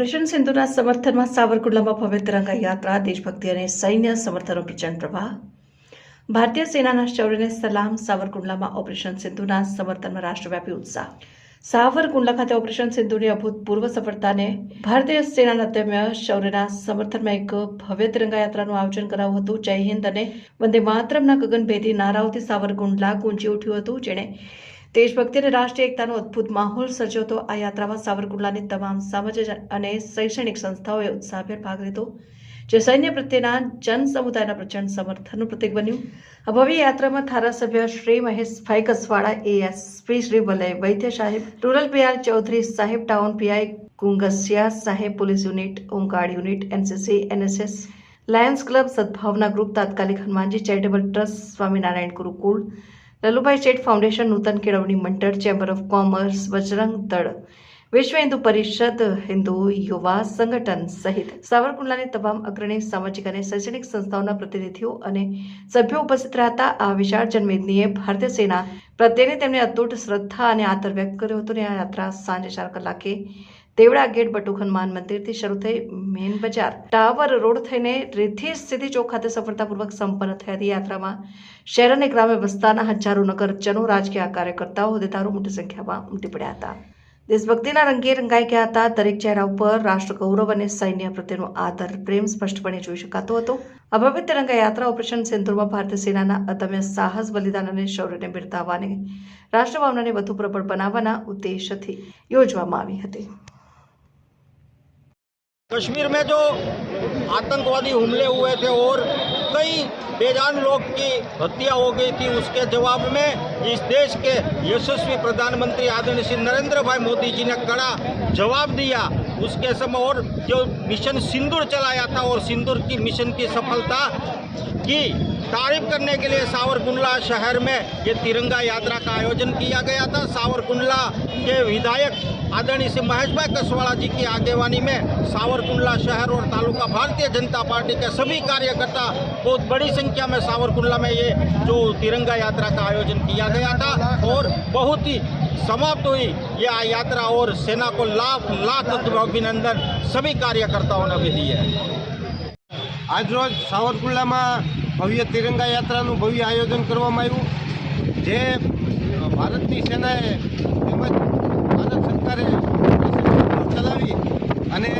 Operation સિંધુના સમર્થનમાં સાવરકુંડલામાં ભવ્ય તિરંગા યાત્રા દેશભક્તિ અને સૈન્ય સમર્થનનો પ્રચંડ પ્રવાહ. ભારતીય સેનાના શૌર્યને સલામ, સાવરકુંડલામાં ઓપરેશન સિંધુના સમર્થનમાં રાષ્ટ્રવ્યાપી ઉત્સાહ. સાવરકુંડલા ખાતે ઓપરેશન સિંધુની અભૂતપૂર્વ સફળતાને ભારતીય સેનાના અદમ્ય શૌર્યના સમર્થનમાં એક ભવ્ય તિરંગા યાત્રાનું આયોજન કરાયું હતું. જય હિન્દ અને વંદે માતરમના ગગનભેદી નારાઓથી સાવરકુંડલા ગુંજી ઉઠ્યું હતું, જેણે દેશભક્તિ અને રાષ્ટ્રીય એકતાનો અદ્ભુત માહોલ સર્જ્યો આ યાત્રામાં સાવરકુંડલાની તમામ સામાજિક અને શૈક્ષણિક સંસ્થાઓએ ઉત્સાહભેર ભાગ લીધો, જે સૈન્ય પ્રત્યેના જન સમુદાયના પ્રચંડ સમર્થનનું પ્રતીક બન્યું. આ યાત્રામાં ધારાસભ્ય Shri Maheshbhai Kasvada ASP Shri Valay Vaidya saheb, rural P R Chaudhary saheb, town PI Kungsiya સાહેબ, police unit home guard unit, NCC, NSS, Lions Club, Sadbhavna group, તાત્કાલિક Hanumanji charitable trust, Swaminarayan Gurukul Lalubhai Sheth foundation નૂતન કેળવણી મંડળ chamber of commerce Bajrang દળ, વિશ્વ હિન્દુ પરિષદ, હિન્દુ યુવા સંગઠન સહિત સાવરકુંડલાની તમામ અગ્રણી સામાજિક અને શૈક્ષણિક સંસ્થાઓના પ્રતિનિધિઓ અને સભ્યો ઉપસ્થિત રહ્યા હતા આ વિશાળ જનમેદનીએ ભારતીય સેના પ્રત્યેની તેમણે અતૂટ શ્રદ્ધા અને આદર વ્યક્ત કર્યો હતો. અને આ યાત્રા સાંજે ચાર કલાકે દેવડા ગેટ બટુખન માન મંદિરથી શરૂ થઈ મેન બજાર. ટાવર રોડ થઈને રેથી સ્થિતિ ચોક ખાતે સફળતાપૂર્વક સંપન્ન થઈ હતી યાત્રામાં. શહેર અને ગ્રામ્ય વિસ્તારના હજારો નગરજનો રાજકીય કાર્યકર્તાઓ હોદ્દેદારો મોટી સંખ્યામાં ઉમટી પડ્યા હતા. દેશભક્તિના રંગે રંગાઈ ગયા હતા. દરેક ચહેરા ઉપર રાષ્ટ્ર ગૌરવ અને સૈન્ય પ્રત્યેનો આદર, પ્રેમ સ્પષ્ટપણે જોઈ શકાતો હતો. આ ભવ્ય યાત્રા ઓપરેશન સિંધુરમાં ભારતીય સેનાના અદમ્ય સાહસ, બલિદાન અને શૌર્યને બિરદાવવાને રાષ્ટ્રભાવનાને વધુ પ્રબળ બનાવવાના ઉદ્દેશથી યોજવામાં આવી હતી. कश्मीर में जो आतंकवादी हमले हुए थे और कई बेजान लोग की हत्या हो गई थी, उसके जवाब में इस देश के यशस्वी प्रधानमंत्री आदरणीय श्री नरेंद्र भाई मोदी जी ने कड़ा जवाब दिया। उसके समय और जो मिशन सिंदूर चलाया था और सिंदूर की मिशन की सफलता की तारीफ करने के लिए सावरकुंडला शहर में ये तिरंगा यात्रा का आयोजन किया गया था सावरकुंडला के विधायक आदरणीय श्री महेश भाई कसवाड़ा जी की आगेवानी में सावरकुंडला शहर और तालुका भारतीय जनता पार्टी के सभी कार्यकर्ता बहुत बड़ी संख्या में सावरकुंडला में ये जो तिरंगा यात्रा का आयोजन किया गया था और बहुत ही समाप्त हुई यह यात्रा और सेना को लाख लाख अभिनंदन सभी कार्यकर्ताओं ने भी दिए हैं આજરોજ સાવરકુંડલામાં ભવ્ય તિરંગા યાત્રાનું ભવ્ય આયોજન કરવામાં આવ્યું. જે ભારતની સેનાએ તેમજ ભારત સરકારે ચલાવી અને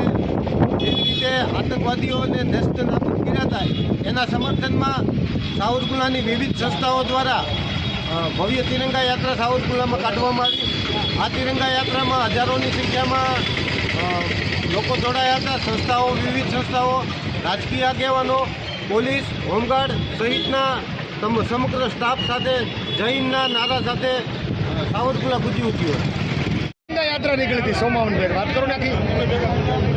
જેવી રીતે આતંકવાદીઓને નેસ્ત નાબૂદ કર્યા હતા એના સમર્થનમાં સાવરકુંડલાની વિવિધ સંસ્થાઓ દ્વારા ભવ્ય તિરંગા યાત્રા સાવરકુંડલામાં કાઢવામાં આવી. આ તિરંગા યાત્રામાં હજારોની સંખ્યામાં લોકો જોડાયા હતા. સંસ્થાઓ, વિવિધ સંસ્થાઓ, રાજકીય આગેવાનો પોલીસ હોમગાર્ડ સહિતના તમ- સમગ્ર સ્ટાફ સાથે જૈનના નારા સાથે સાવરકુલા ગુજી ઉઠ્યું યાત્રા નીકળી હતી સોમાવનભાઈ વાત કરો નાખી.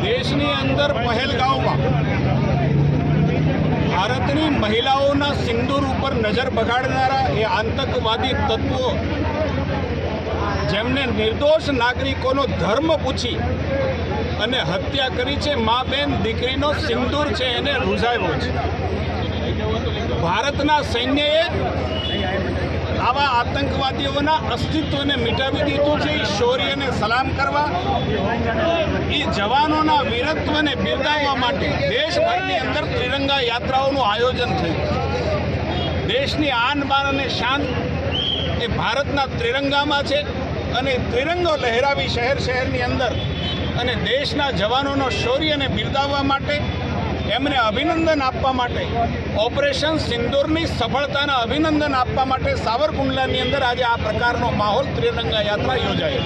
દેશની અંદર પહેલગાંવમાં ભારતની મહિલાઓના સિંદૂર ઉપર નજર બગાડનારા એ આતંકવાદી તત્વો જેમને નિર્દોષ નાગરિકોનો ધર્મ પૂછી અને હત્યા કરી છે મા બેન દીકરીનો સિંદૂર છે, એને રૂઝાવ્યો છે. ભારતના સૈન્યએ આવા આતંકવાદીઓના અસ્તિત્વને મિટાવી દીધું છે. એ શૌર્યને સલામ કરવા એ જવાનોના વીરત્વને બિરદાવવા માટે દેશભરની અંદર ત્રિરંગા યાત્રાઓનું આયોજન થયું. દેશની આન બાન અને શાન એ ભારતના ત્રિરંગામાં છે. અને ત્રિરંગો લહેરાવી શહેર શહેરની અંદર અને દેશના જવાનોનો શૌર્યને બિરદાવવા માટે, એમને અભિનંદન આપવા માટે, ઓપરેશન સિંદૂરની સફળતાના અભિનંદન આપવા માટે સાવરકુંડલાની અંદર આજે આ પ્રકારનો માહોલ ત્રિરંગા યાત્રા યોજાઈ